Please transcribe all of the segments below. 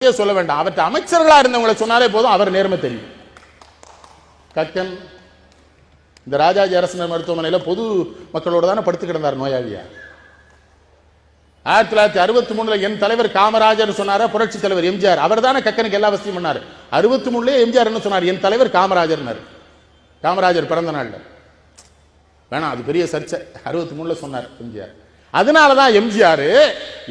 சொல்ல வேண்டாம். அவற்றை அமைச்சர்களா இருந்தவங்களை சொன்னாலே போதும் அவர் நேர்மை தெரியும். கக்கன் இந்த ராஜாஜி அரசினர் மருத்துவமனையில பொது மக்களோட தானே படுத்து கிடந்தார் நோயாளியா? ஆயிரத்தி தொள்ளாயிரத்தி அறுபத்தி மூணுல என் தலைவர் காமராஜர் சொன்னாரா? புரட்சி தலைவர் எம்ஜிஆர். அவர் தானே கக்கனுக்கு எல்லா வசதியும் பண்ணார். அறுபத்தி மூணுலயே எம்ஜிஆர் என்ன சொன்னார். என் தலைவர் காமராஜர்னாரு. காமராஜர் பிறந்த நாள்ல. வேணாம் அது பெரிய சர்ச்சை. அறுபத்தி மூணுல சொன்னார் எம்ஜிஆர். அதனால தான் எம்ஜிஆர்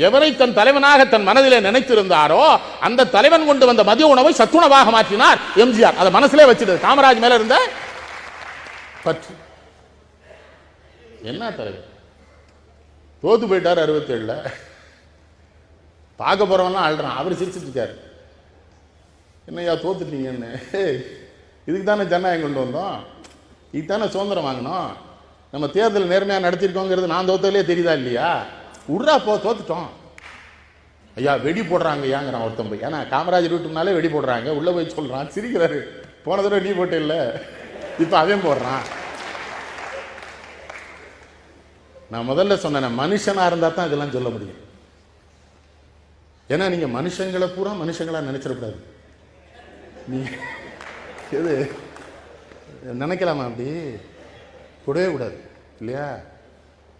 எவரை தன் தலைவனாக தன் மனதிலே நினைத்திருந்தாரோ அந்த தலைவன் கொண்டு வந்த மதிய உணவை சத்துணவாக மாற்றினார் எம்ஜிஆர். அதை மனசுலே வச்சிருது காமராஜ் மேல இருந்த பற்று. என்ன தலைவர் தோத்து போயிட்டார் அறுபத்தேழுல. பார்க்க போறவன்லாம் அழுறான். அவர் சிரிச்சிட்டு இருக்காரு. என்னையா தோத்துட்டீங்கன்னு? இதுக்கு தானே ஜனநாயகம் கொண்டு வந்தோம். இதுக்கு தானே சுதந்திரம் வாங்கினோம். நம்ம தேர்தல் நேர்மையாக நடத்திருக்கோங்கிறது நான் தோத்ததுலே தெரியுதா இல்லையா? உட்ரா போ தோத்துட்டோம். ஐயா வெடி போடுறாங்க ஐயாங்கிறான் ஒருத்தன் போய். ஏன்னா காமராஜர் வீட்டுனாலே வெடி போடுறாங்க. உள்ளே போய் சொல்கிறான் சிரிக்கிறாரு. போன தடவை நீ போட்ட இல்லை. இப்போ அவன் போடுறான். நான் முதல்ல சொன்னேன் மனுஷனாக இருந்தால் தான் இதெல்லாம் சொல்ல முடியும். ஏன்னா நீங்கள் மனுஷங்களை பூரா மனுஷங்களாக நினச்சிடக்கூடாது. நீ எது? நினைக்கலாமா அப்படி? கூடவே கூடாது இல்லையா?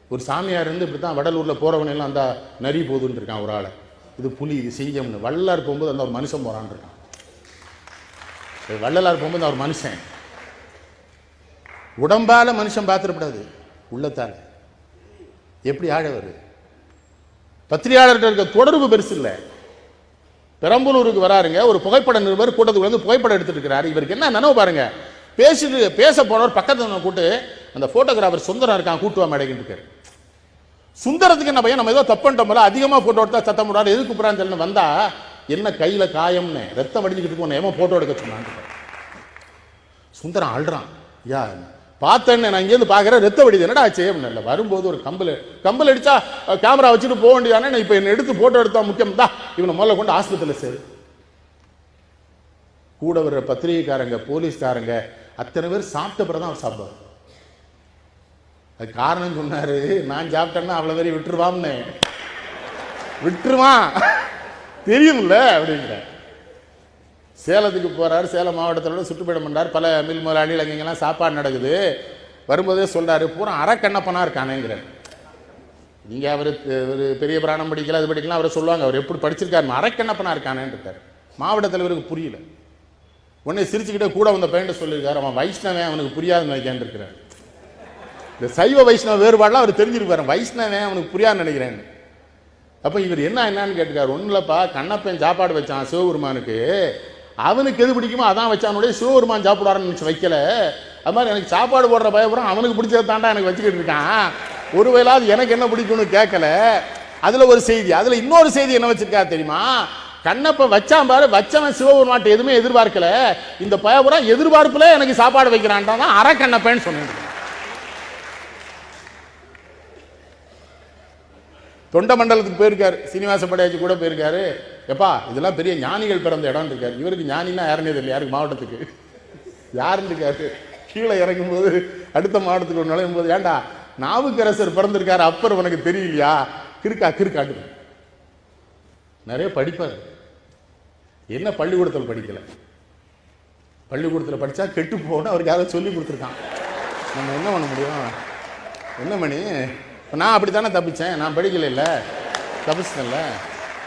ஒரு சாமியார் இருந்து இப்படி தான் வடலூரில் போகிறவனெல்லாம் அந்த நரி போதுன்னு இருக்கான் ஒரு ஆளை. இது புலி இது சிங்கம்னு. வள்ளலார் போகும்போது அந்த ஒரு மனுஷன் போகிறான்னு இருக்கான். வள்ளலார் போகும்போது அந்த ஒரு மனுஷன். உடம்பால மனுஷன் பார்த்துடக்கூடாது உள்ளத்தால். எப்படி ஆழவர்? பத்திரிகையாளர்கிட்ட இருக்க தொடர்பு பெருசு இல்லை. பெரம்பலூருக்கு வராருங்க ஒரு புகைப்பட நிருபர் கூட்டத்துக்கு வந்து புகைப்படம் எடுத்துட்டு இருக்கிறாரு. இவருக்கு என்ன நினைவு பாருங்க? பேசிட்டு பேச போனவர் பக்கத்துல கூட்டு அந்த போட்டோகிராஃபர் சுந்தரம் இருக்கான் கூட்டுவா மேடைக்கிட்டு இருக்காரு சுந்தரத்துக்கு என்ன பையன் நம்ம ஏதோ தப்பு பண்ணிட்டோம்ல அதிகமாக போட்டோ எடுத்தா சத்தம் போடாது எதுக்கு கூப்பிடான்னு தெரியல வந்தா என்ன கையில் காயம்னு ரத்தம் வடிஞ்சுக்கிட்டு போன ஏமா போட்டோ எடுக்க சொன்னான் சுந்தரம் அழுறான். யா பார்த்தேன்னு நான் இங்கேருந்து பார்க்குறேன் ரத்த வடிது என்னடா ஆச்சு? அப்படின்னு இல்லை வரும்போது ஒரு கம்பல் கம்பல் அடித்தா கேமரா வச்சுட்டு போக வேண்டியதானே இப்போ என்னை எடுத்து போட்டோ எடுத்தா முக்கியம் தான் இவனை முதல்ல கொண்டு ஆஸ்பத்திரியில் சரி. கூட வர்ற பத்திரிகைக்காரங்க போலீஸ்காரங்க அத்தனை பேர் சாப்பிட்ட பிறகு தான் அவர் சாப்பிடுவார். அது காரணம் சொன்னார் நான் சாப்பிட்டேன்னா அவ்வளோ பேரையும் விட்டுருவான்னு. விட்டுருவான். தெரியும்ல அப்படிங்கிற. சேலத்துக்கு போகிறார் சேலம் மாவட்டத்தோட சுற்றுப்பயணம் பண்ணுறார் பல மில் முதலாளிகள் அங்கெல்லாம் சாப்பாடு நடக்குது. வரும்போதே சொல்கிறாரு பூரா அறக்கண்ணப்பனா இருக்கானேங்கிறார் நீங்கள் அவர் ஒரு பெரிய பிராணம் படிக்கல அது படிக்கலாம் அவரை சொல்லுவாங்க. அவர் எப்படி படிச்சிருக்காரு? அறக்கண்ணப்பனாக இருக்கானேன்றார் மாவட்ட தலைவருக்கு புரியல. உடனே சிரிச்சுக்கிட்டே கூட வந்த பையன் சொல்லியிருக்காரு. அவன் வைஷ்ணவன் அவனுக்கு புரியாதுன்னு நினைக்கான்னு இந்த சைவ வைஷ்ணவ வேறுபாடுலாம் அவர் தெரிஞ்சிருப்பாரு. வைஷ்ணவன் அவனுக்கு புரியாதுன்னு நினைக்கிறேன் அப்போ இவர் என்ன என்னன்னு கேட்டுக்காரு. ஒன்றும் இல்லைப்பா கண்ணப்பன் சாப்பாடு வச்சான் சிவபெருமானுக்கு. அவனுக்கு எது பிடிக்குமோ அதான் வச்சானுடைய சிவபெருமான் சாப்பிடுவாருன்னு நினச்சி வைக்கல. அது மாதிரி எனக்கு சாப்பாடு போடுற பயபுரம் அவனுக்கு பிடிச்சது தாண்டா எனக்கு வச்சுக்கிட்டு இருக்கான். ஒருவேளாவது எனக்கு என்ன பிடிக்கும்னு கேட்கல. அதில் ஒரு செய்தி அதில் இன்னொரு செய்தி என்ன வச்சுருக்கா தெரியுமா? கண்ணப்ப வச்சான் பாரு வச்சவன் சிவபெருமான்ட்ட எதுவுமே எதிர்பார்க்கல. இந்த பயபுரம் எதிர்பார்ப்புல எனக்கு சாப்பாடு வைக்கிறான்டான் தான் அரை கண்ணப்பன்னு சொன்னேன். தொண்ட மண்டலத்துக்கு போயிருக்காரு சீனிவாச படையாச்சி கூட போயிருக்காரு. எப்பா இதெல்லாம் பெரிய ஞானிகள் பிறந்த இடம் இருக்காரு. இவருக்கு ஞானின்னா யாருன்னே தெரியல யாருக்கு மாவட்டத்துக்கு? யாருன்னு இருக்காரு. கீழே இறங்கும்போது அடுத்த மாவட்டத்துக்கு ஒரு நுழையும் போது ஏன்டா நாவுக்கரசர் பிறந்திருக்காரு அப்பர் உனக்கு தெரியலையா? கிறுக்கா கிருக்காட்டு நிறைய படிப்பார். என்ன பள்ளிக்கூடத்தில் படிக்கல? பள்ளிக்கூடத்தில் படித்தா கெட்டு போகணும் அவருக்கு யாராவது சொல்லி கொடுத்துருக்கான். நம்ம என்ன பண்ண முடியும்? என்ன மணி? இப்போ நான் அப்படி தானே தப்பித்தேன் நான் படிக்கல இல்லை. தப்பிச்சிட்டேன்ல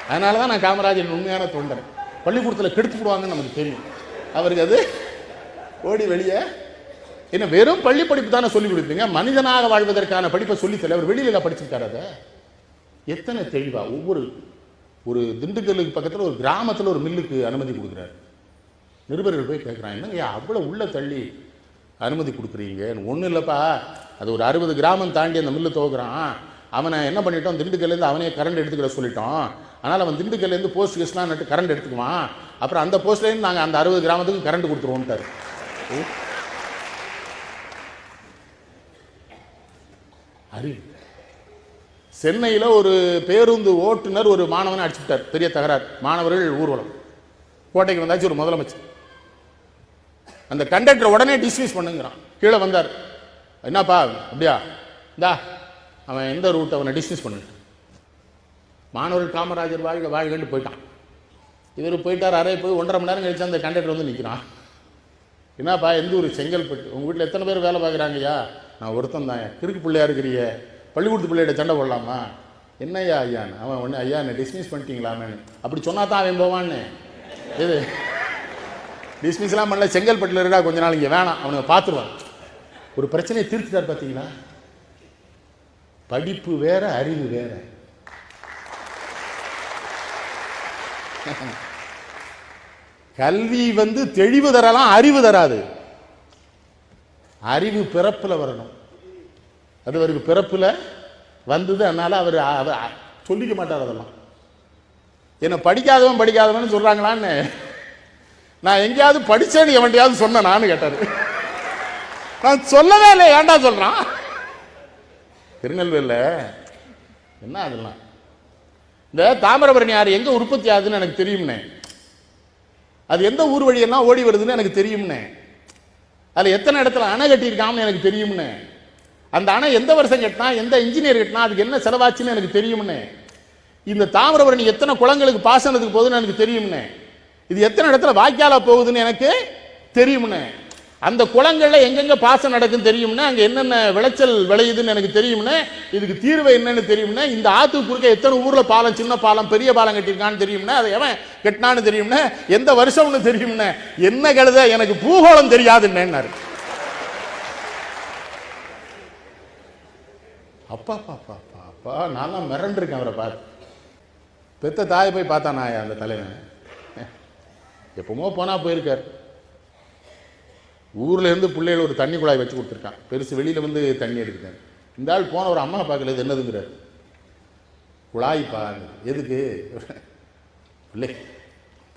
அதனால தான் நான் காமராஜரின் உண்மையான தொண்டர். பள்ளிக்கூடத்தில் கெடுத்து விடுவாங்கன்னு நமக்கு தெரியும். அவருக்கு அது ஓடி வெளியே என்ன வெறும் பள்ளி படிப்பு தானே சொல்லி கொடுப்பீங்க? மனிதனாக வாழ்வதற்கான படிப்பை சொல்லித்தல அவர் வெளியில படிச்சிருக்காரு அதை. எத்தனை தெளிவாக ஒவ்வொரு ஒரு திண்டுக்கல்லுக்கு பக்கத்தில் ஒரு கிராமத்தில் ஒரு மில்லுக்கு அனுமதி கொடுக்குறாரு. நிருபர்கள் போய் கேட்குறான் என்னங்க அவ்வளோ உள்ளே தள்ளி அனுமதி கொடுக்குறீங்க? ஒன்றும் இல்லைப்பா. அது ஒரு அறுபது கிராமம் தாண்டி அந்த மில்லு துவக்குறான். அவனை என்ன பண்ணிட்டோம்? திண்டுக்கல்லேருந்து அவனே கரண்ட் எடுத்துக்கிட சொல்லிட்டோம். அதனால் அவன் திண்டுக்கல்லேருந்து போஸ்ட் கேஸ்லாம் நட்டு கரண்ட் எடுத்துக்குவான். அப்புறம் அந்த போஸ்ட்லேருந்து நாங்கள் அந்த அறுபது கிராமத்துக்கு கரண்ட் கொடுத்துருவோம்ட்டார். ஓ. அறிவு. சென்னையில் ஒரு பேருந்து ஓட்டுநர் ஒரு மாணவனை அடிச்சுட்டார். பெரிய தகராறு. மாணவர்கள் ஊர்வலம். கோட்டைக்கு வந்தாச்சு ஒரு முதலமைச்சர். அந்த கண்டக்டர் உடனே டிஸ்மிஸ் பண்ணுங்கிறான். கீழே வந்தார். என்னப்பா அப்படியா? இந்தா அவன் எந்த ரூட் அவனை டிஸ்மிஸ் பண்ணு மாணவர்கள் காமராஜர் வாழ்க வாழ்கன்னு போயிட்டான். இவர் போயிட்டார் அறைய போய் ஒன்றரை மணி நேரம் கழிச்சு அந்த கண்டக்டர் வந்து நிற்கிறான் என்னப்பா எந்த ஊர்? செங்கல்பட்டு. உங்கள் வீட்டில் எத்தனை பேர் வேலை பார்க்குறாங்கய்யா? நான் ஒருத்தன் தான் கிறுக்கு பிள்ளையா இருக்கிறிய. பள்ளிக்கூடத்து பிள்ளையிட சண்டை போடலாமா? என்னையா ஐயான்னு. அவன் ஒன்று ஐயா என்ன டிஸ்மிஸ் பண்ணிட்டீங்களாமேன்னு. அப்படி சொன்னா தான் அவன் போவான்னு. இது டிஸ்மிஸ்லாம் பண்ணல. செங்கல்பட்டில் இருக்கா? கொஞ்ச நாள் இங்கே வேணாம். அவனுங்க பார்த்துருவான். ஒரு பிரச்சனையை தீர்த்துட்டார் பார்த்தீங்களா? படிப்பு வேற அறிவு வேற. கல்வி வந்து தெளிவு தரலாம் அறிவு தராது. அறிவு பிறப்பில் வரணும். அது அவருக்கு பிறப்பில் வந்தது அதனால் அவர் அவர் சொல்லிக்க மாட்டார் அதெல்லாம். என்னை படிக்காதவன் படிக்காதவன் சொல்கிறாங்களான்னு நான் எங்கேயாவது படிச்சேன்னு எவன்டையாவது சொன்ன நான் கேட்டார். நான் சொல்லவே இல்லை ஏன்டா சொல்கிறான் திருநெல்வேலியில் என்ன அதெல்லாம் இந்த தாமிரபரணி ஆறு எங்கே உற்பத்தி ஆகுதுன்னு எனக்கு தெரியும்னே. அது எந்த ஊர் வழியெல்லாம் ஓடி வருதுன்னு எனக்கு தெரியும்னே. அதில் எத்தனை இடத்துல அணை கட்டியிருக்காங்கன்னு எனக்கு தெரியும்னே. அந்த அணை எந்த வருஷம் கட்டினா எந்த இன்ஜினியர் கட்டினா அதுக்கு என்ன செலவாச்சுன்னு எனக்கு தெரியும்னு. இந்த தாமிரபரணி எத்தனை குளங்களுக்கு பாசனத்துக்கு போகுதுன்னு எனக்கு தெரியும்னு. இது எத்தனை இடத்துல வாய்க்கால போகுதுன்னு எனக்கு தெரியும்னு. அந்த குளங்கள்ல எங்கெங்க பாசம் நடக்குன்னு தெரியும்னா அங்க என்னென்ன விளைச்சல் விளையுதுன்னு எனக்கு தெரியும்னே இதுக்கு தீர்வு என்னன்னு தெரியும்னா இந்த ஆத்துக்கு குறுக்க எத்தனை ஊர்ல பாலம் சின்ன பாலம் பெரிய பாலம் கட்டியிருக்கான்னு தெரியும்னா அதை எவன் கட்டினான்னு தெரியும்னா எந்த வருஷம்னு தெரியும்னா என்ன கழுத எனக்கு பூகோளம் தெரியாதுன்னு அப்பா அப்பா அப்பா அப்பா நான்லாம் மிரண்டுருக்கேன் அவரை பார்த்து பெத்த தாயை போய் பார்த்தானா அந்த தலைவன். எப்பமோ போனால் போயிருக்கார். ஊர்லேருந்து பிள்ளைகள் ஒரு தண்ணி குழாய் வச்சு கொடுத்துருக்கான். பெருசு வெளியில வந்து தண்ணி எடுக்கிறேன் இந்த ஆள் போன ஒரு அம்மா பார்க்கல இது என்னதுங்கிறார். குழாய் எதுக்கு? பிள்ளை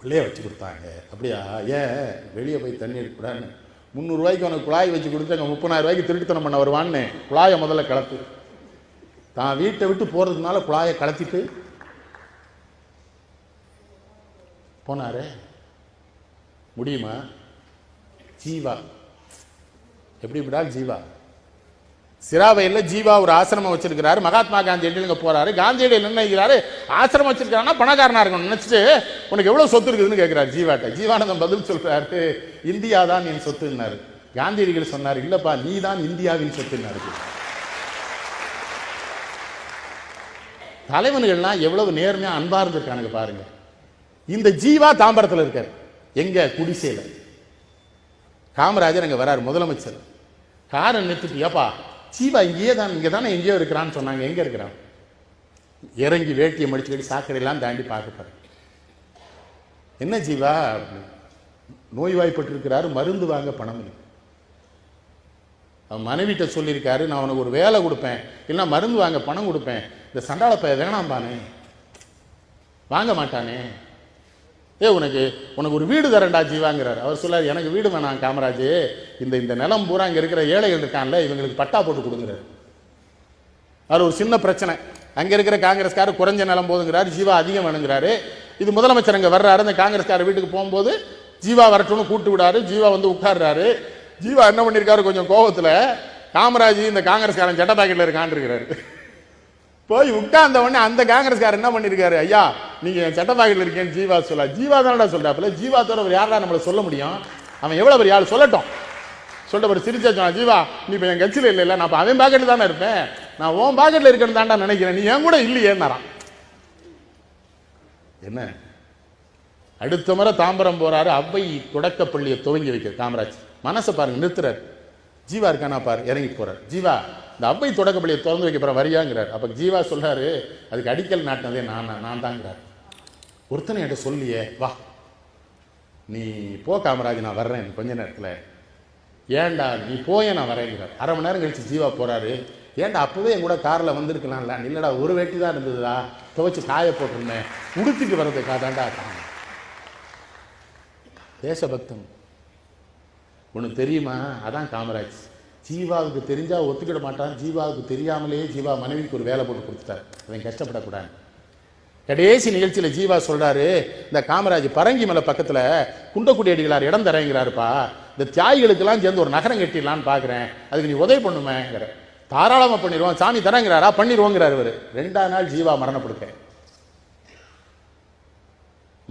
பிள்ளைய வச்சு கொடுத்தாங்க. அப்படியா? ஏன்? வெளியே போய் தண்ணி எடுக்கக்கூடாதுன்னு. முந்நூறுரூவாய்க்கு உனக்கு குழாய் வச்சு கொடுத்து அங்கே முப்பதாயிரம் ரூபாய்க்கு திருட்டுத்தனம் பண்ண வருவான்னு. குழாயை முதல்ல கலத்து தான் வீட்டை விட்டு போகிறதுனால குழாயை கலத்திட்டு போனாரே. முடியுமா? ஜீவா. எப்படி இப்படா ஜீவா? சிராவையில் ஜீவா ஒரு ஆசிரமம் வச்சிருக்கிறாரு. மகாத்மா காந்தி இங்கே போறாரு? காந்தியடி என்ன நினைக்கிறாரு? ஆசிரமம் வச்சிருக்காருன்னா பணக்காரனா இருக்கணும் நினைச்சிட்டு உனக்கு எவ்வளவு சொத்து இருக்குதுன்னு கேட்கிறாரு ஜீவாட்ட. ஜீவானந்தம் பதில் சொல்றாரு இந்தியா தான் என் சொத்துன்னாரு. காந்தியடிகள் சொன்னார் இல்லப்பா நீ தான் இந்தியாவின் சொத்துன்னாரு. தலைவன்கள்லாம் எவ்வளவு நேர்மையா அன்பா இருந்திருக்கானுங்க பாருங்க. இந்த ஜீவா தாம்பரத்தில் இருக்கார். எங்க? குடிசையில். காமராஜர் அங்க வராரு முதலமைச்சர். காரை நிறுத்திட்டு ஏப்பா ஜீவா இங்கேயே தான் இங்கே தானே எங்கேயோ இருக்கிறான்னு சொன்னாங்க. எங்க இருக்கிறான்? இறங்கி வேட்டியை மடிச்சு கட்டி சாக்கடையெல்லாம் தாண்டி பார்க்க என்ன ஜீவா? நோய்வாய்ப்பட்டிருக்கிறாரு மருந்து வாங்க பணம் இல்லை. அவன் மனைவிட்ட சொல்லியிருக்காரு நான் உனக்கு ஒரு வேலை கொடுப்பேன். இல்லைன்னா மருந்து வாங்க பணம் கொடுப்பேன். இந்த சண்டாளப்பைய வேணாம் வேணாம்பானே வாங்க மாட்டானே. ஏ உனக்கு உனக்கு ஒரு வீடு தரண்டா ஜீவாங்கிறார். அவர் சொல்லார் எனக்கு வீடு வேணாம் காமராஜ். இந்த இந்த நிலம் பூரா இங்கே இருக்கிற ஏழைகள் இருக்கான்ல இவங்களுக்கு பட்டா போட்டு கொடுங்கிறார். அவர் ஒரு சின்ன பிரச்சனை. அங்கே இருக்கிற காங்கிரஸ்காரர் குறைஞ்ச நிலம் போதுங்கிறார் ஜீவா அதிகம் வேணுங்கிறாரு. இது முதலமைச்சர் அங்கே வர்றாரு அந்த காங்கிரஸ்காரர் வீட்டுக்கு போகும்போது ஜீவா வரட்டும்னு கூப்பிட்டு விடாரு. ஜீவா வந்து உட்கார்றாரு. ஜீவா என்ன பண்ணியிருக்காரு கொஞ்சம் கோபத்தில் காமராஜ் இந்த காங்கிரஸ்காரன் சட்ட பாக்கெட்டில் இருக்கான்னு இருக்கிறாரு. போய் உட்கார்ந்த உடனே அந்த காங்கிரஸ்காரர் என்ன பண்ணிருக்காரு? ஐயா நீங்க என் சட்ட பாக்கெட்ல இருக்கேன்னு ஜீவா சொல்ல ஜீவா தானடா சொல்றாப்புல? ஜீவா தவிர அவர் யாரா நம்மள சொல்ல முடியும்? அவன் எவ்வளவு பெரிய ஆள் சொல்லட்டும். சொல்லிட்டு ஒரு சிரிச்சா சொன்னா ஜீவா நீ இப்போ என் கட்சியில் இல்லை நான் இப்போ அவன் பாக்கெட்டில் தானே இருப்பேன். நான் உன் பாக்கெட்டில் இருக்கேன்னு தாண்டா நினைக்கிறேன். நீ என் கூட இல்லையேன்னாரான் என்ன? அடுத்த முறை தாம்பரம் போறாரு அவ்வை தொடக்கப்பள்ளியை துவங்கி வைக்கிற காமராஜ் மனசை பாருங்க நிறுத்துறாரு. ஜீவா இருக்கானா பாரு இறங்கி போறார். ஜீவா இந்த அவ்வை தொடக்கப்பள்ளியை திறந்து வைக்க போற வரியாங்கிறார். அப்ப ஜீவா சொல்றாரு அதுக்கு அடிக்கல் நாட்டினதே நான் நான் தாங்கிறார் ஒருத்தனை என்கிட்ட சொல்லியே வா நீ போ காமராஜ் நான் வர்றேன் கொஞ்ச நேரத்தில். ஏன்டா நீ போய நான் வரேங்கிறார். அரை மணி நேரம் கழிச்சு ஜீவா போறாரு. ஏன்டா அப்பவே என் கூட காரில் வந்திருக்கலாம்ல. இல்லைடா ஒரு வேட்டி தான் இருந்ததுடா. துவைச்சு காய போட்டிருந்தேன். உடுத்திட்டு வர்றதுக்காக தான்டா தேசபக்தன் உனக்கு தெரியுமா? அதான் காமராஜ். ஜீவாவுக்கு தெரிஞ்சால் ஒத்துக்கிட மாட்டான். ஜீவாவுக்கு தெரியாமலேயே ஜீவா மனைவிக்கு ஒரு வேலை போட்டு கொடுத்துட்டார். அவன் கஷ்டப்படக்கூடாது. கடைசி நிகழ்ச்சியில் ஜீவா சொல்கிறாரு இந்த காமராஜ் பரங்கி மலை பக்கத்தில் குண்டக்குடி அடிகளார் இடம் தரேங்கிறாருப்பா. இந்த தியாகிகளுக்கெல்லாம் சேர்ந்து ஒரு நகரம் கட்டிடலான்னு பார்க்குறேன் அதுக்கு நீ உதவி பண்ணுமேங்கிற. தாராளமாக பண்ணிடுவோம். சாமி தரேங்கிறாரா? பண்ணிடுவோங்கிறாரு இவர். ரெண்டாம் நாள் ஜீவா மரணப்படுக்க.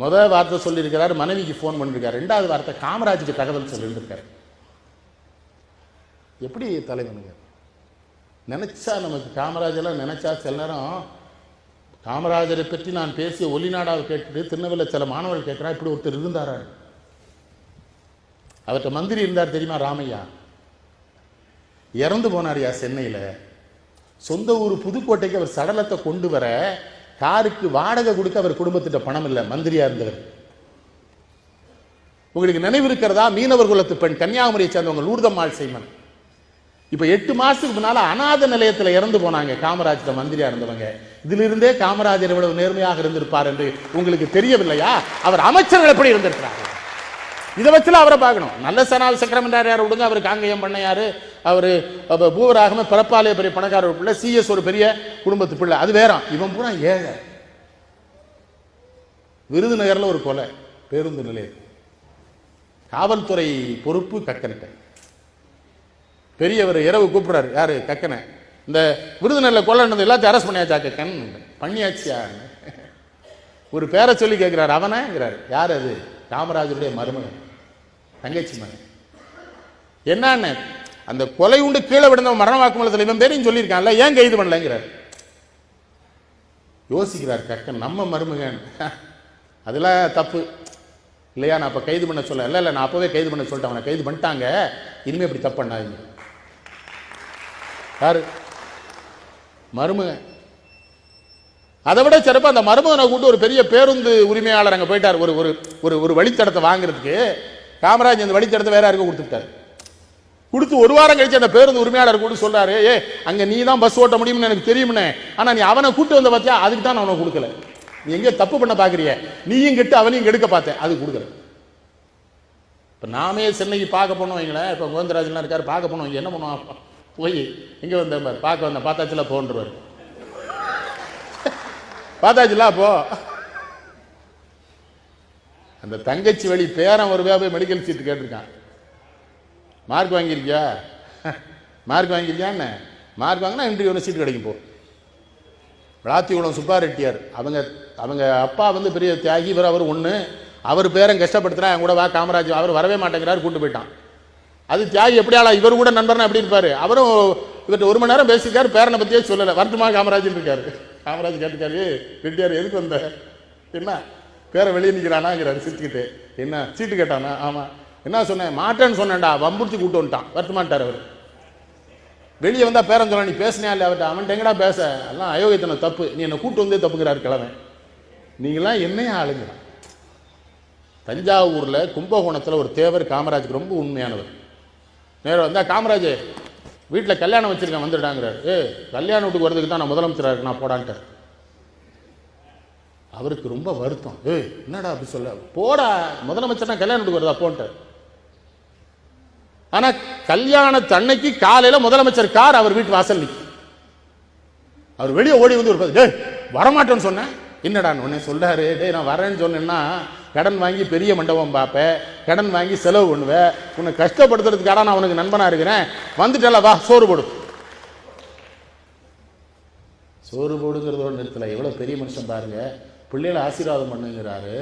முதல் வார்த்தை சொல்லியிருக்கிறார் மனைவிக்கு ஃபோன் பண்ணிருக்காரு. ரெண்டாவது வார்த்தை காமராஜுக்கு தகவல் சொல்லியிருக்காரு எப்படி தலைவனுங்க? நினச்சா நமக்கு காமராஜெல்லாம் நினச்சா சில நேரம் காமராஜரை பற்றி நான் பேசிய ஒலிநாடாவை கேட்டுட்டு திருநெல்வேலியில் சில மாணவர்கள் கேட்குறா இப்படி ஒருத்தர் இருந்தாரா? அவர்கிட்ட மந்திரி இருந்தார் தெரியுமா ராமையா? இறந்து போனார்யா சென்னையில். சொந்த ஊர் புதுக்கோட்டைக்கு அவர் சடலத்தை கொண்டு வர காருக்கு வாடகை கொடுக்க அவர் குடும்பத்திட்ட பணம் இல்லை மந்திரியா இருந்தவர். உங்களுக்கு நினைவு இருக்கிறதா? மீனவர் குலத்து பெண் கன்னியாகுமரியை சேர்ந்தவங்க லூர்தம்மாள் செய்மன் இப்ப எட்டு மாசத்துக்கு முன்னால அநாத நிலையத்துல இறந்து போனாங்க காமராஜர் மந்திரியா இருந்தவங்க. இதிலிருந்தே காமராஜர் இவ்வளவு நேர்மையாக இருந்திருப்பார் என்று உங்களுக்கு தெரியவில்லையா? அவர் அமைச்சர்கள் எப்படி இருந்திருக்கிறார் இதை வச்சுல அவரை பார்க்கணும். நல்ல சனால் சக்கரமண்டார் யார்? விடுங்க அவர் காங்கேயம் பண்ணையாரு. அவர் பூவராகம பிறப்பாலே பெரிய பணக்காரர் பிள்ளை சிஎஸ் ஒரு பெரிய குடும்பத்து பிள்ளை. அது வேறாம். இவன் பூரா ஏழை. விருதுநகர்ல ஒரு கொலை பேருந்து நிலையம். காவல்துறை பொறுப்பு கக்கன்கிட்ட பெரியவர் இரவு கூப்பிடுறாரு. யாரு? கக்கனை. இந்த விருதுநகரில் கொலை நடந்தது எல்லாத்தையும் அரெஸ்ட் பண்ணியாச்சா கக்கன்? பண்ணியாச்சியா? ஒரு பேரை சொல்லி கேட்கிறாரு அவனேங்கிறாரு. யார் அது? காமராஜருடைய மருமகன். தங்கச்சி மகன். என்னன்னு? அந்த கொலை உண்டு கீழே விழுந்த மரண வாக்குமூலத்தில் இவன் பேரையும் சொல்லியிருக்கான்ல ஏன் கைது பண்ணலங்கிறார். யோசிக்கிறார் கக்கன் நம்ம மருமகன். அதெல்லாம் தப்பு. இல்லையா நான் அப்போ கைது பண்ண சொல்ல இல்லை இல்லை நான் அப்போவே கைது பண்ண சொல்லிட்டேன் அவனை கைது பண்ணிட்டாங்க. இனிமேல் இப்படி தப்பு பண்ணாதீங்க. யார்? மருமகன். அதை விட சிறப்பாக அந்த மருமகனை கூட்டு ஒரு பெரிய பேருந்து உரிமையாளர் அங்கே போயிட்டார். ஒரு ஒரு ஒரு ஒரு வழித்தடத்தை வாங்குறதுக்கு. காமராஜ் அந்த வழித்தடத்தை வேற யாருக்கும் கொடுத்துட்டார். கொடுத்து ஒரு வாரம் கழிச்சு அந்த பேருந்து உரிமையாளர் கூட சொல்றாரு ஏ அங்க நீ தான் பஸ் ஓட்ட முடியும்னு எனக்கு தெரியும்னே. ஆனா நீ அவனை கூட்டு வந்த பார்த்தியா அதுக்கு தான் நான் அவனை கொடுக்கல. நீ எங்க தப்பு பண்ண பாக்குறிய. நீயும் கெட்டு அவனையும் கெடுக்க பார்த்தேன். அது கொடுக்கல. இப்ப நாமே சென்னைக்கு பார்க்க போனோம் வைங்களேன். இப்ப கோவிந்தராஜன்லாம் இருக்காரு பார்க்க போனோம். என்ன பண்ணுவான்? போய் எங்க வந்தேன் பாரு பார்க்க வந்தேன். பார்த்தாச்சுல போன்றுவார். பார்த்தாச்சுல அப்போ அந்த தங்கச்சி வழி பேரன் ஒரு போய் மெடிக்கல் சீட்டு கேட்டிருக்கான். மார்க் வாங்கியிருக்கியா? மார்க் வாங்கியிருக்கியான்னு? மார்க் வாங்கினா இன்டர்வியூ ஒன்று கிடைக்கும் போ. விளாத்திகுளம் சுப்பா ரெட்டியார் அவங்க அவங்க அப்பா வந்து பெரிய தியாகி இவர் அவர் ஒன்று அவர் பேரன் கஷ்டப்படுத்துனா என் கூட வா காமராஜ் அவர் வரவே மாட்டேங்கிறாரு கூட்டு போயிட்டான். அது தியாகி எப்படி ஆளா? இவர் கூட நண்பர்னா எப்படி இருப்பார்? அவரும் இவர்கிட்ட ஒரு மணி நேரம் பேசியிருக்காரு பேரனை பற்றியே சொல்லலை. வருத்தமா காமராஜ் இருக்காரு. காமராஜ் கேட்டுக்காரு ரெட்டியார் எதுக்கு வந்த? என்ன? பேரை வெளியே நிற்கிறானாங்கிறாரு சிரிச்சுக்கிட்டு என்ன? சீட்டு கேட்டானா? ஆமாம் என்ன சொன்னேன்? மாட்டேன்னு சொன்னேன்டா. வம்புடிச்சு கூட்டு வந்துட்டான். வருத்தமாட்டார் அவர். வெளியே வந்தால் பேரன் சொல்ல நீ பேசினியா இல்லை அவர்கிட்ட அவன்கிட்ட எங்கடா பேச? எல்லாம் அயோக்கியத்தனம் தப்பு. நீ என்னை கூட்டு வந்தே தப்புங்கிறார் கிழமை நீங்களாம் என்னையும் ஆளுங்க? தஞ்சாவூரில் கும்பகோணத்தில் ஒரு தேவர் காமராஜுக்கு ரொம்ப உண்மையானவர். நேரம் வந்தால் காமராஜ் வீட்டில் கல்யாணம் வச்சுருக்கேன் வந்துட்டாங்கிறார். ஏ கல்யாண வீட்டுக்கு வரதுக்கு தான் நான் முதலமைச்சராக இருக்கு நான் போடான்ட்டார். அவருக்கு ரொம்ப வருத்தம். ஏய் என்னடா அப்படி சொல்ல போடா முதலமைச்சர்னா கல்யாண வீட்டுக்கு வருதா? போன்ட்டார். ஆனா கல்யாணத்து அன்னைக்கு காலையில முதலமைச்சர் கார் அவர் வீட்டு வாசல் நிற்கும் அவர் வெளியே ஓடி வந்து ஒரு வரமாட்டேன்னு சொன்னேன் என்னடான்னு உடனே சொல்றாரு டேய் நான் வரேன்னு சொன்னேன்னா கடன் வாங்கி பெரிய மண்டபம் பார்ப்பேன் கடன் வாங்கி செலவு பண்ணுவேன் உன்னை கஷ்டப்படுத்துறதுக்காக நான் உனக்கு நண்பனா இருக்கிறேன். வந்துட்டல வா சோறு போடு. சோறு போடுங்கிறதோட நிறுத்தல. எவ்வளோ பெரிய மனுஷன் பாருங்க. பிள்ளைகளை ஆசீர்வாதம் பண்ணுங்கிறாரு.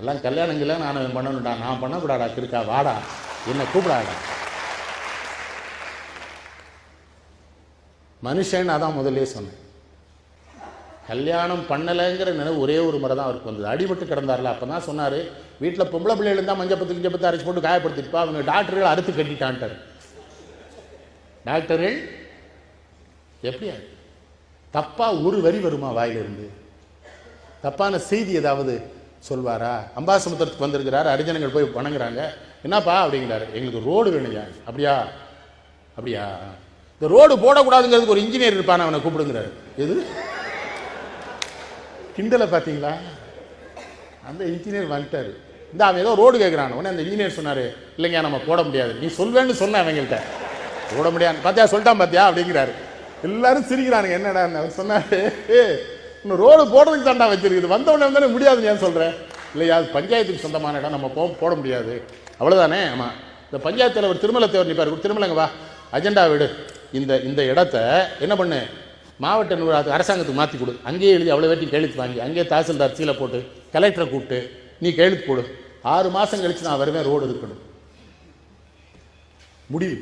எல்லாம் கல்யாணங்கள்லாம் நான் பண்ணணும்டா. நான் பண்ணக்கூடாடா இருக்கா வாடா. என்னை கூப்பிடாடா மனுஷன் அதான் முதல்லயே சொன்னேன். கல்யாணம் பண்ணலைங்கிற நினைவு ஒரே ஒரு முறை தான் அவருக்கு வந்தது. அடிபட்டு கிடந்தார்ல அப்போ தான் சொன்னார் வீட்டில் பொம்பளை பிள்ளைகள் இருந்தால் மஞ்சப்பத்து கிஞ்சப்பத்து அரைச்சி போட்டு காயப்படுத்திருப்பா அவங்க டாக்டர்கள் அறுத்து கட்டிட்டான்ட்டார். டாக்டர்கள் எப்படியா? தப்பாக ஒரு வரி வருமா வாயிலிருந்து? தப்பான செய்தி ஏதாவது சொல்வாரா? அம்பாசமுத்திரத்துக்கு வந்திருக்கிறாரு அரிஜனங்கள் போய் வணங்குறாங்க. என்னப்பா அப்படிங்கிறாரு. எங்களுக்கு ரோடு வேணுங்க. அப்படியா? அப்படியா? இந்த ரோடு போடக்கூடாதுங்கிறதுக்கு ஒரு இன்ஜினியர் இருப்பான் அவனை கூப்பிடுங்கிறாரு. எது? கிண்டலை பார்த்தீங்களா? அந்த இன்ஜினியர் வந்துட்டார். இந்த அவன் ஏதோ ரோடு கேட்குறான் உடனே அந்த இன்ஜினியர் சொன்னார் இல்லைங்க நம்ம போட முடியாது. நீ சொல்வேன்னு சொன்ன அவங்கள்ட்ட போட முடியாது. பார்த்தியா சொல்லிட்டான் பார்த்தியா அப்படிங்கிறாரு. எல்லாரும் சிரிக்கிறானுங்க. என்னடா அவர் சொன்னார் ஏ இன்னும் ரோடு போடுறதுக்கு தாண்டா வச்சிருக்குது. வந்தவொடனே வந்தானே முடியாதுன்னு ஏன் சொல்கிறேன் இல்லையா அது பஞ்சாயத்துக்கு சொந்தமான இடம். நம்ம போ போட முடியாது. அவ்வளோதானே ஆமாம் இந்த பஞ்சாயத்து தலைவர் திருமலை தேவர் நிற்பார் திருமலைங்க வா. அஜெண்டா விடு. இந்த இந்த இடத்த என்ன பண்ணு? மாவட்ட நிர்வாகத்துக்கு அரசாங்கத்துக்கு மாற்றி கொடு. அங்கேயே எழுதி அவ்வளோ வேட்டி கையெழுத்து வாங்கி அங்கேயே தாசில்தார் சீலை போட்டு கலெக்டரை கூப்பிட்டு நீ கையெழுத்து போடு ஆறு மாதம் கழிச்சு நான் வருவேன் ரோடு இருக்கணும். முடிவு.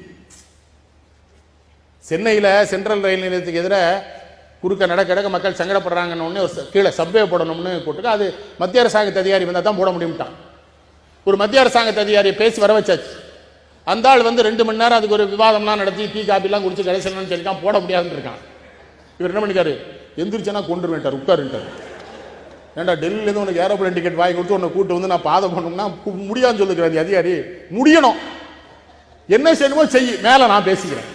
சென்னையில் சென்ட்ரல் ரயில் நிலையத்துக்கு எதிராக குறுக்க நடக்க நடக்க மக்கள் சங்கடப்படுறாங்கன்னு ஒன்று ஒரு கீழே சப்வே போடணும்னு போட்டுக்க அது மத்திய அரசாங்கத்து அதிகாரி வந்தால் தான் போட முடியும்ட்டான். ஒரு மத்திய அரசாங்கத்து அதிகாரியை பேசி வர வச்சாச்சு. அந்த ஆள் வந்து ரெண்டு மணி நேரம் அதுக்கு ஒரு விவாதம்லாம் நடத்தி டீ காப்பிலாம் குடிச்சு கடைசியில் சொல்லிட்டான் போட முடியாதுன்னு இருக்கான் இவர் என்ன பண்ணிக்காரு எந்திரிச்சனா கொண்டு வேண்டார் உட்காருன்ட்டார். ஏன்டா டெல்லியிலேருந்து உனக்கு ஏரோப்ளேன் டிக்கெட் வாங்கி கொடுத்து உன்னை கூட்டு வந்து நான் பாதம் பண்ணணும்னா முடியாதுன்னு சொல்லுகிறேன் அந்த அதிகாரி முடியணும். என்ன செய்யணுமோ செய் மேலே நான் பேசிக்கிறேன்.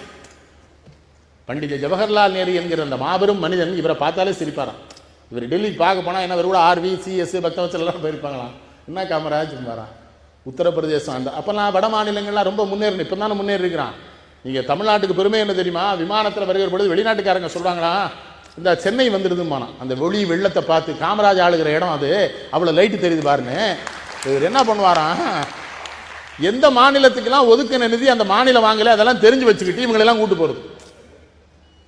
பண்டித ஜவஹர்லால் நேரு என்கிற அந்த மாபெரும் மனிதன் இவரை பார்த்தாலே சிரிப்பாராம். இவர் டெல்லிக்கு பார்க்க போனால் என்ன இவர் கூட ஆர்வி சிஎஸ் பக்தவச்சல் எல்லாம் போயிருப்பாங்களாம். என்ன காமராஜ் பாரா உத்தரப்பிரதேசம் அந்த அப்போல்லாம் வட மாநிலங்கள்லாம் ரொம்ப முன்னேறணும் இப்போ தானே முன்னேறி இருக்கிறான் நீங்கள் தமிழ்நாட்டுக்கு பெருமை என்ன தெரியுமா? விமானத்தில் வருகிற பொழுது வெளிநாட்டுக்காரங்க சொல்கிறாங்களா இந்த சென்னை வந்துடுதுமானா அந்த வெளி வெள்ளத்தை பார்த்து காமராஜ் ஆளுகிற இடம் அது. அவ்வளோ லைட்டு தெரியுது பாருன்னு இவர் என்ன பண்ணுவாராம்? எந்த மாநிலத்துக்கெல்லாம் ஒதுக்கின நிதி அந்த மாநிலம் வாங்கலை அதெல்லாம் தெரிஞ்சு வச்சுக்கிட்டு இவங்களெல்லாம் கூட்டு போகிறது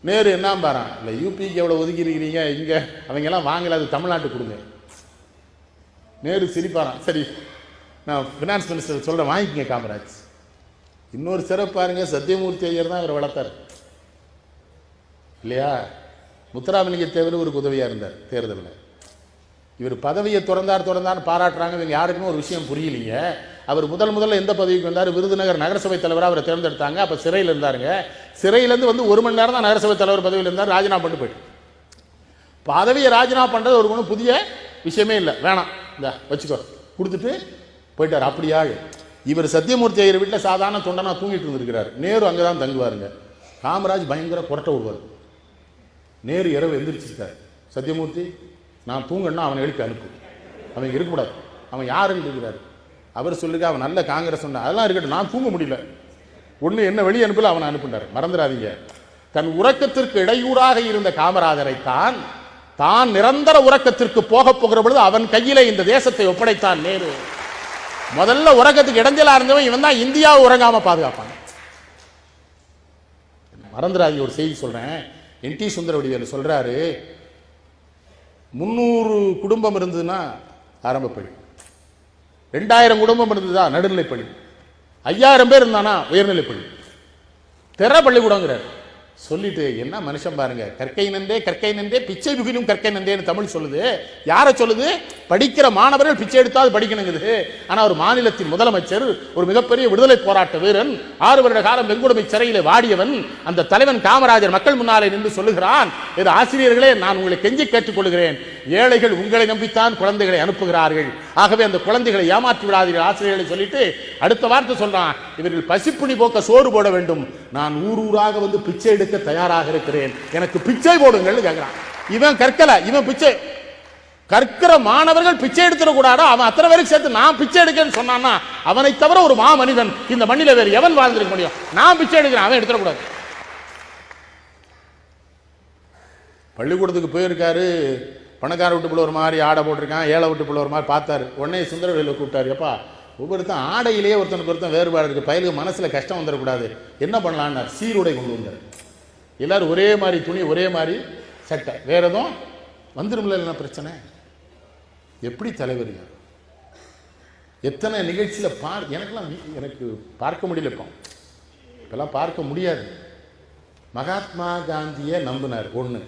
நேரு என்ன பாரான் இல்லை யூபிக்கு எவ்வளோ ஒதுக்கிருக்கிறீங்க இங்கே அவங்கெல்லாம் வாங்கலை அது தமிழ்நாட்டுக்கு கொடுங்க. நேரு சிரிப்பாரான் சரி நான் ஃபினான்ஸ் மினிஸ்டர் சொல்கிறேன் வாங்கிக்கங்க காமராஜ். இன்னொரு சிறப்பு பாருங்க சத்தியமூர்த்தி ஐயர் தான் அவர் வளர்த்தார். இல்லையா? முத்துராமலிங்க தேவர் ஒரு உதவியாக இருந்தார் தேர்தலில். இவர் பதவியை திறந்தார் திறந்தார் பாராட்டுறாங்க. இவங்க யாருக்குமே ஒரு விஷயம் புரியலைங்க அவர் முதல் முதல்ல எந்த பதவிக்கு வந்தார்? விருதுநகர் நகரசபை தலைவராக அவரை தேர்ந்தெடுத்தாங்க. அப்போ சிறையில் இருந்தாருங்க. சிறையிலேருந்து வந்து ஒரு மணி நேரம் தான் நகரசபை தலைவர் பதவியில் இருந்தார். ராஜினாமா பண்ணிட்டு போயிட்டு பதவியை ராஜினாமா பண்ணுறது ஒரு ஒன்றும் புதிய விஷயமே இல்லை. வேணாம். இந்த வச்சுக்கோ. கொடுத்துட்டு போயிட்டார். அப்படியா இவர் சத்தியமூர்த்தி ஐயர் வீட்டில் சாதாரண தொண்டனா தூங்கிட்டு இருந்திருக்கிறார். நேரு அங்கே தான் தங்குவாருங்க. காமராஜ் பயங்கர குரட்டை விடுவார் நேரு இரவு எந்திரிச்சிருக்கார். சத்தியமூர்த்தி நான் தூங்கன்னா அவனை எழுப்பி அனுப்பு. அவன் இருக்கக்கூடாது. அவன் யாருன்னு இருக்கிறார் அவர் சொல்லுங்க அவன் நல்ல காங்கிரஸ் சொன்ன அதெல்லாம் இருக்கட்டும் நான் தூங்க முடியல. ஒன்று என்ன வெளியே அனுப்பல அவனை அனுப்புனார். மறந்துடாதீங்க. தன் உறக்கத்திற்கு இடையூறாக இருந்த காமராஜரை தான் தான் நிரந்தர உறக்கத்திற்கு போக போகிற பொழுது அவன் கையிலே இந்த தேசத்தை ஒப்படைத்தான் நேரு. முதல்ல உறக்கத்துக்கு இடைஞ்சலாக இருந்தவன் இவன் தான் இந்தியாவை உறங்காமல் பாதுகாப்பான். மறந்துடாதீங்க ஒரு செய்தி சொல்கிறேன் என் டி சுந்தரவடிவேலு சொல்கிறாரு முந்நூறு குடும்பம் இருந்ததுன்னா ஆரம்பப்பள்ளி. ரெண்டாயிரம் குடும்பம் இருந்ததா நடுநிலைப்பள்ளி. ஐயாயிரம் பேர் இருந்தானா உயர்நிலைப்பள்ளி. தெர பள்ளிக்கூடங்கிறார் சொல்லிட்டு என்ன மனுஷன் பாருங்க கற்கை நந்தே கற்கை நந்தே பிச்சை புகினும் கற்கை நந்தேன்னு தமிழ் சொல்லுது. யாரை சொல்லுது? படிக்கிற மாணவர்கள் பிச்சை எடுத்தால் படிக்கணுங்குது. ஆனால் ஒரு மாநிலத்தின் முதலமைச்சர் ஒரு மிகப்பெரிய விடுதலை போராட்ட வீரன் ஆறு வருட காலம் வெங்குடுமை சிறையில் வாடியவன் அந்த தலைவன் காமராஜர் மக்கள் முன்னாலே நின்று சொல்லுகிறான். இது ஆசிரியர்களே நான் உங்களை கெஞ்சி கேட்டுக்கொள்கிறேன். ஏழைகள் உங்களை நம்பித்தான் குழந்தைகளை அனுப்புகிறார்கள். ஆகவே அந்த குழந்தைகளை ஏமாற்றி விடாதீர்கள் ஆசிரியர்களை சொல்லிட்டு அடுத்த வார்த்தை சொல்றான் இவர்கள் பசிப்புணி போக்க சோறு போட வேண்டும். நான் ஊர் ஊராக வந்து பிச்சை எடுக்க தயாராக இருக்கிறேன். எனக்கு பிச்சை போடுங்கள்னு கேட்கிறான் இவன் கற்கல இவன் பிச்சை. கற்கிற மாணவர்கள் பிச்சை எடுத்துடக்கூடாதா அவன் அத்தனை பேருக்கு சேர்த்து நான் பிச்சை எடுக்கன்னு சொன்னான்னா அவனை தவிர ஒரு மா மனிதன் இந்த மண்ணில வேறு எவன் வாழ்ந்திருக்க முடியும்? நான் பிச்சை எடுக்கிறேன் அவன் எடுத்துடக்கூடாது பள்ளிக்கூடத்துக்கு போயிருக்காரு. பணக்கார விட்டு பிள்ளை ஒரு மாதிரி ஆடை போட்டிருக்கான் ஏழை விட்டு பிள்ளை ஒரு மாதிரி பார்த்தாரு. உடனே சுந்தரவேலில் கூப்பிட்டாரு எப்பா ஒவ்வொருத்தன் ஆடையிலேயே ஒருத்தனுக்கு ஒருத்தன் வேறுபாடு இருக்குது பயிலுக்கு மனசில் கஷ்டம் வந்துடக்கூடாது. என்ன பண்ணலான்னார் சீருடை கொண்டு வந்தார். எல்லோரும் ஒரே மாதிரி துணி ஒரே மாதிரி சட்டை. வேற எதுவும்? வந்துடும்ல என்ன பிரச்சனை? எப்படி தலைவர் எத்தனை நிகழ்ச்சியில் பார் எனக்கெல்லாம் எனக்கு பார்க்க முடியல இப்போ. பார்க்க முடியாது. மகாத்மா காந்தியை நம்பினார் ஒன்று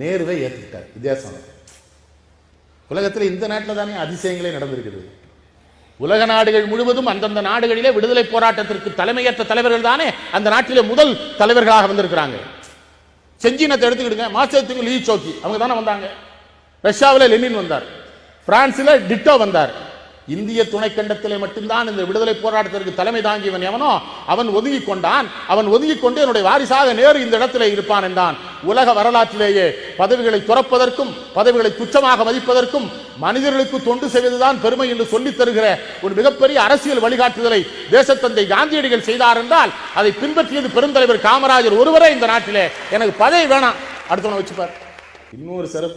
நேருவை ஏற்றுக்கிட்டார் வித்தியாசம் உலகத்தில் இந்த நாட்டில் தானே அதிசயங்களே நடந்திருக்குது. உலக நாடுகள் முழுவதும் அந்தந்த நாடுகளிலே விடுதலை போராட்டத்திற்கு தலைமையேற்ற தலைவர்கள் தானே அந்த நாட்டிலே முதல் தலைவர்களாக வந்திருக்கிறாங்க. செஞ்சினத்தை எடுத்துக்கிடுங்க மாசத்துக்கு லீ சோக்கி அவங்க தானே வந்தாங்க. ரஷ்யாவில் லெனின் வந்தார் பிரான்சில் டிட்டோ வந்தார். இந்திய துணைக்கண்டத்திலே மட்டும்தான் இந்த விடுதலை போராட்டத்திற்கு தலைமை தாங்கியவன் எவனோ அவன் ஒதுங்கி கொண்டான் அவன் ஒதுங்கி கொண்டு என்னுடைய வாரிசாக நேரு இந்த இடத்திலே இருப்பான் என்றான். உலக வரலாற்றிலேயே பதவிகளை துறப்பதற்கும் பதவிகளை துச்சமாக மதிப்பதற்கும் மனிதர்களுக்கு தொண்டு செய்வதுதான் பெருமை என்று சொல்லித் தருகிற ஒரு மிகப்பெரிய அரசியல் வழிகாட்டுதலை தேசத்தந்தை காந்தியடிகள் செய்தார் என்றால் அதை பின்பற்றியது பெருந்தலைவர் காமராஜர் ஒருவரே இந்த நாட்டிலே. எனக்கு பதவி வேணாம். அடுத்தவனை வச்சுப்பார். இன்னொரு சிறப்பு